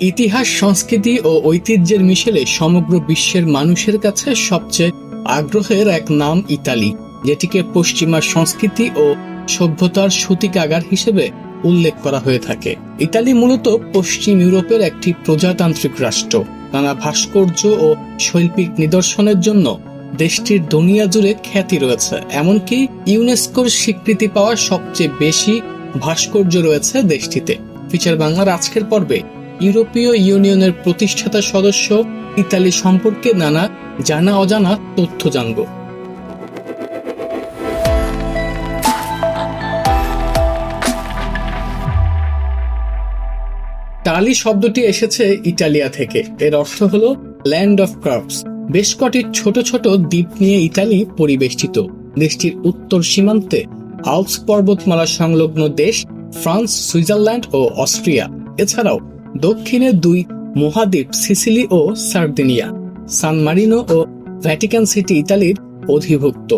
ইতিহাস, সংস্কৃতি ও ঐতিহ্যের মিশেলে সমগ্র বিশ্বের মানুষের কাছে সবচেয়ে আগ্রহের এক নাম ইতালি, যেটিকে পশ্চিমা সংস্কৃতি ও সভ্যতার সূতিকাগার হিসেবে উল্লেখ করা হয়ে থাকে। ইতালি মূলত পশ্চিম ইউরোপের একটি প্রজাতান্ত্রিক রাষ্ট্র। নানা ভাস্কর্য ও শৈল্পিক নিদর্শনের জন্য দেশটির দুনিয়া জুড়ে খ্যাতি রয়েছে, এমনকি ইউনেস্কোর স্বীকৃতি পাওয়া সবচেয়ে বেশি ভাস্কর্য রয়েছে দেশটিতে। ফিচার বাংলার আজকের পর্বে ইউরোপীয় ইউনিয়নের প্রতিষ্ঠাতা সদস্য, ইতালি সম্পর্কে নানা জানা অজানা তথ্য জানব। টালি শব্দটি এসেছে ইটালিয়া থেকে। এর অর্থ হলো ল্যান্ড অফ ক্রাফটস বেশ কটি ছোট ছোট দ্বীপ নিয়ে ইতালি পরিবেষ্টিত। দেশটির উত্তর সীমান্তে আলপস পর্বতমালা সংলগ্ন দেশ ফ্রান্স, সুইজারল্যান্ড ও অস্ট্রিয়া। এছাড়াও দক্ষিণে দুই মহাদ্বীপ সিসিলি ও সার্দিনিয়া, সান মারিনো ও ভ্যাটিকান সিটি, ইতালির অধিভুক্ত।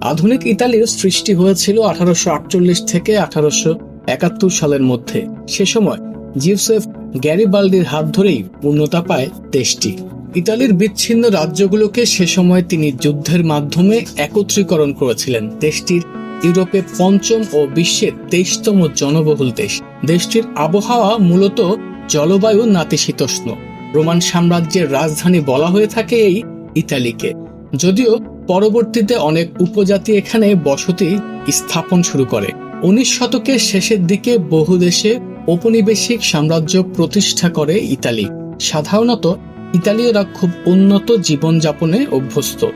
আধুনিক ইতালির সৃষ্টি হয়েছিল আঠারোশো আটচল্লিশ থেকে আঠারোশো একাত্তর সালের মধ্যে। সে সময় জিউসেফ গ্যারিবাল্ডির হাত ধরেই পূর্ণতা পায় দেশটি। ইতালির বিচ্ছিন্ন রাজ্যগুলোকে সে সময় তিনি যুদ্ধের মাধ্যমে একত্রীকরণ করেছিলেন। দেশটির ইউরোপে পঞ্চম ও বিশ্বের তেইশতম জনবহুল দেশ। দেশটির আবহাওয়া মূলত জলবায়ু নাতিশীতোষ্ণ। রোমান সাম্রাজ্যের রাজধানী বলা হয়ে থাকে এই ইতালিকে। যদিও পরবর্তীতে অনেক উপজাতি এখানে বসতি স্থাপন শুরু করে। উনিশ শতকের শেষের দিকে বহু দেশে ঔপনিবেশিক সাম্রাজ্য প্রতিষ্ঠা করে ইতালি। সাধারণত ইতালীয়রা খুব উন্নত জীবনযাপনে অভ্যস্ত।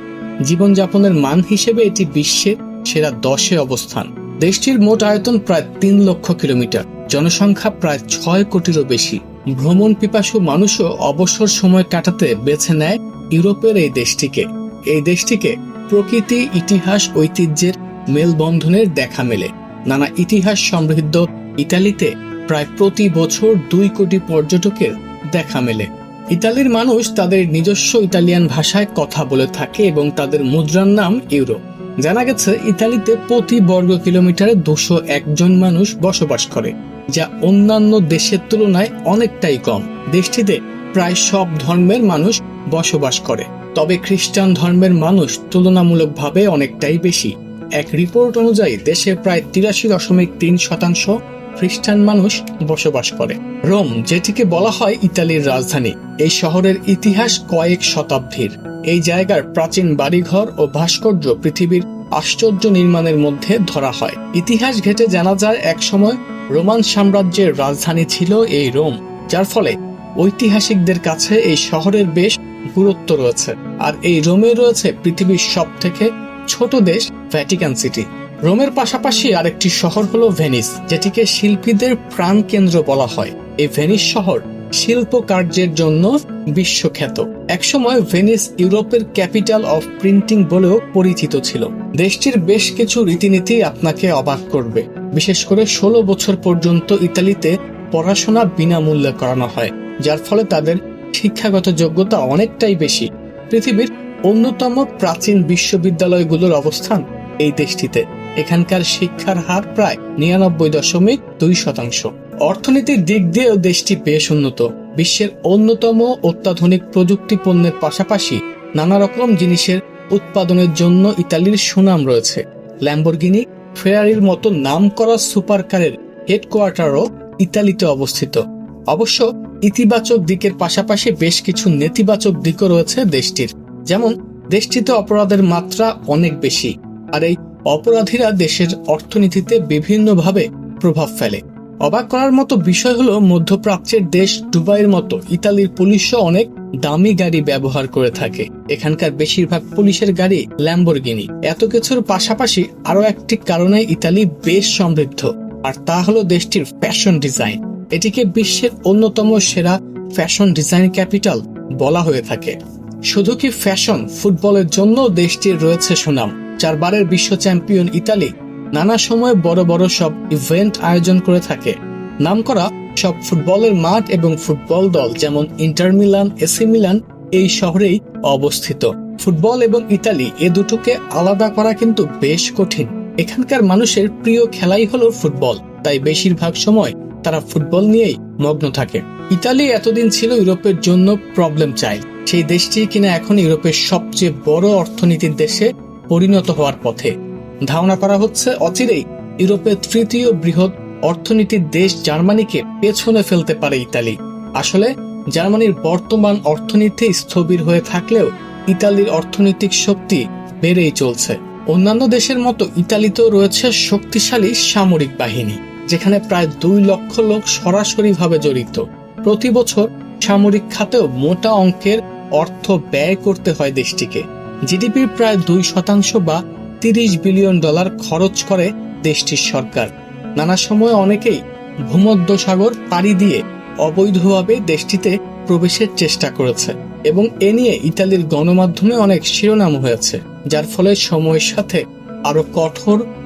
জীবনযাপনের মান হিসেবে এটি বিশ্বের সেরা দশে অবস্থান। দেশটির মোট আয়তন প্রায় তিন লক্ষ কিলোমিটার। জনসংখ্যা প্রায় ছয় কোটিরও বেশি। ভ্রমণ পিপাসু মানুষও অবসর সময় কাটাতে বেছে নেয় ইউরোপের এই দেশটিকে। এই দেশটিকে প্রকৃতি, ইতিহাস, ঐতিহ্যের মেলবন্ধনের দেখা মেলে। নানা ইতিহাস সমৃদ্ধ ইতালিতে প্রায় প্রতি বছর দুই কোটি পর্যটকের দেখা মেলে। ইতালির মানুষ তাদের নিজস্ব ইতালিয়ান ভাষায় কথা বলে থাকে এবং তাদের মুদ্রার নাম ইউরো জানা গেছে, ইতালিতে প্রতি বর্গ কিলোমিটারে দুশো একজন মানুষ বসবাস করে, যা অন্যান্য দেশের তুলনায় অনেকটাই কম। দেশটিতে প্রায় সব ধর্মের মানুষ বসবাস করে, তবে খ্রিস্টান ধর্মের মানুষ তুলনামূলকভাবে অনেকটাই বেশি। এক রিপোর্ট অনুযায়ী, দেশে প্রায় তিরাশি দশমিক তিন শতাংশ খ্রিস্টান মানুষ বসবাস করে। রোম, যেটিকে বলা হয় ইতালির রাজধানী, এই শহরের ইতিহাস কয়েক শতাব্দীর। এই জায়গার প্রাচীন বাড়িঘর ও ভাস্কর্য পৃথিবীর আশ্চর্য নির্মাণের মধ্যে ধরা হয়। ইতিহাস ঘেটে জানা যায়, একসময় রোমান সাম্রাজ্যের রাজধানী ছিল এই রোম, যার ফলে ঐতিহাসিকদের কাছে এই শহরের বেশ গুরুত্ব রয়েছে। আর এই রোমে রয়েছে পৃথিবীর সব থেকে ছোট দেশ ভ্যাটিকান সিটি রোমের পাশাপাশি আরেকটি শহর হলো ভেনিস যেটিকে শিল্পীদের প্রাণ কেন্দ্র বলা হয়। এই ভেনিস শহর শিল্প কার্যের জন্য বিশ্বখ্যাত। একসময় ভেনিস ইউরোপের ক্যাপিটাল অফ প্রিন্টিং বলেও পরিচিত ছিল। দেশটির বেশ কিছু রীতিনীতি আপনাকে অবাক করবে। বিশেষ করে ষোলো বছর পর্যন্ত ইতালিতে পড়াশোনা বিনামূল্যে করানো হয়, যার ফলে তাদের শিক্ষাগত যোগ্যতা অনেকটাই বেশি। পৃথিবীর অন্যতম প্রাচীন বিশ্ববিদ্যালয়গুলোর অবস্থান এই দেশটিতে। এখানকার শিক্ষার হার প্রায় নিরানব্বই দশমিক দুই শতাংশ। অর্থনীতির দিক দিয়েও দেশটি বেশ উন্নত। বিশ্বের অন্যতম অত্যাধুনিক প্রযুক্তি পণ্যের পাশাপাশি নানা রকম জিনিসের উৎপাদনের জন্য ইতালির সুনাম রয়েছে। ল্যাম্বরগিনি ফেরারির মতো নাম করা সুপারকারের হেডকোয়ার্টারও ইতালিতে অবস্থিত। অবশ্য ইতিবাচক দিকের পাশাপাশি বেশ কিছু নেতিবাচক দিকও রয়েছে দেশটির। যেমন, দেশটিতে অপরাধের মাত্রা অনেক বেশি, আর এই অপরাধীরা দেশের অর্থনীতিতে বিভিন্নভাবে প্রভাব ফেলে। অবাক করার মতো বিষয় হলো, মধ্যপ্রাচ্যের দেশ দুবাইয়ের মতো, ইতালির পুলিশও অনেক দামি গাড়ি ব্যবহার করে থাকে। এখানকার বেশিরভাগ পুলিশের গাড়ি ল্যাম্বরগিনি। এত কিছুর পাশাপাশি আরও একটি কারণে ইতালি বেশ সমৃদ্ধ, আর তা হলো দেশটির ফ্যাশন ডিজাইন। এটিকে বিশ্বের অন্যতম সেরা ফ্যাশন ডিজাইন ক্যাপিটাল বলা হয়ে থাকে। শুধু কি ফ্যাশন ফুটবলের জন্য দেশটির রয়েছে সুনাম? চারবারের বিশ্ব চ্যাম্পিয়ন ইতালি নানা সময় বড় বড় সব ইভেন্ট আয়োজন করে থাকে। নামকরা সব ফুটবলের মাঠ এবং ফুটবল দল যেমন ইন্টার মিলান, এসি মিলান এই শহরেই অবস্থিত। ফুটবল এবং ইতালি এ দুটোকে আলাদা করা কিন্তু বেশ কঠিন। এখানকার মানুষের প্রিয় খেলাই হলো ফুটবল, তাই বেশিরভাগ সময় তারা ফুটবল নিয়েই মগ্ন থাকে। ইতালি এতদিন ছিল ইউরোপের জন্য প্রবলেম চাইল্ড সেই দেশটি কিনা এখন ইউরোপের সবচেয়ে বড় অর্থনীতির দেশে পরিণত হওয়ার পথে। ধারণা করা হচ্ছে অচিরেই ইউরোপের তৃতীয় বৃহৎ অর্থনীতির দেশ জার্মানিকে পেছনে ফেলতে পারে ইতালি। আসলে, জার্মানির বর্তমান অর্থনীতি স্থবির হয়ে থাকলেও ইতালির অর্থনৈতিক শক্তি বেড়েই চলছে। অন্যান্য দেশের মতো ইতালিতেও রয়েছে শক্তিশালী সামরিক বাহিনী, যেখানে প্রায় দুই লক্ষ লোক সরাসরিভাবে জড়িত। প্রতি বছর সামরিক খাতেও মোটা অঙ্কের অর্থ ব্যয় করতে হয় দেশটিকে। জিডিপির প্রায় দুই শতাংশ বা তিরিশ বিলিয়ন ডলার খরচ করে দেশটির সরকার। নানা সময় অনেকেই ভূমধ্য সাগর পাড়ি দিয়ে অবৈধভাবে দেশটিতে প্রবেশের চেষ্টা করেছে এবং এ নিয়ে ইতালির গণমাধ্যমে অনেক শিরোনাম হয়েছে, যার ফলে সময়ের সাথে আরও কঠোর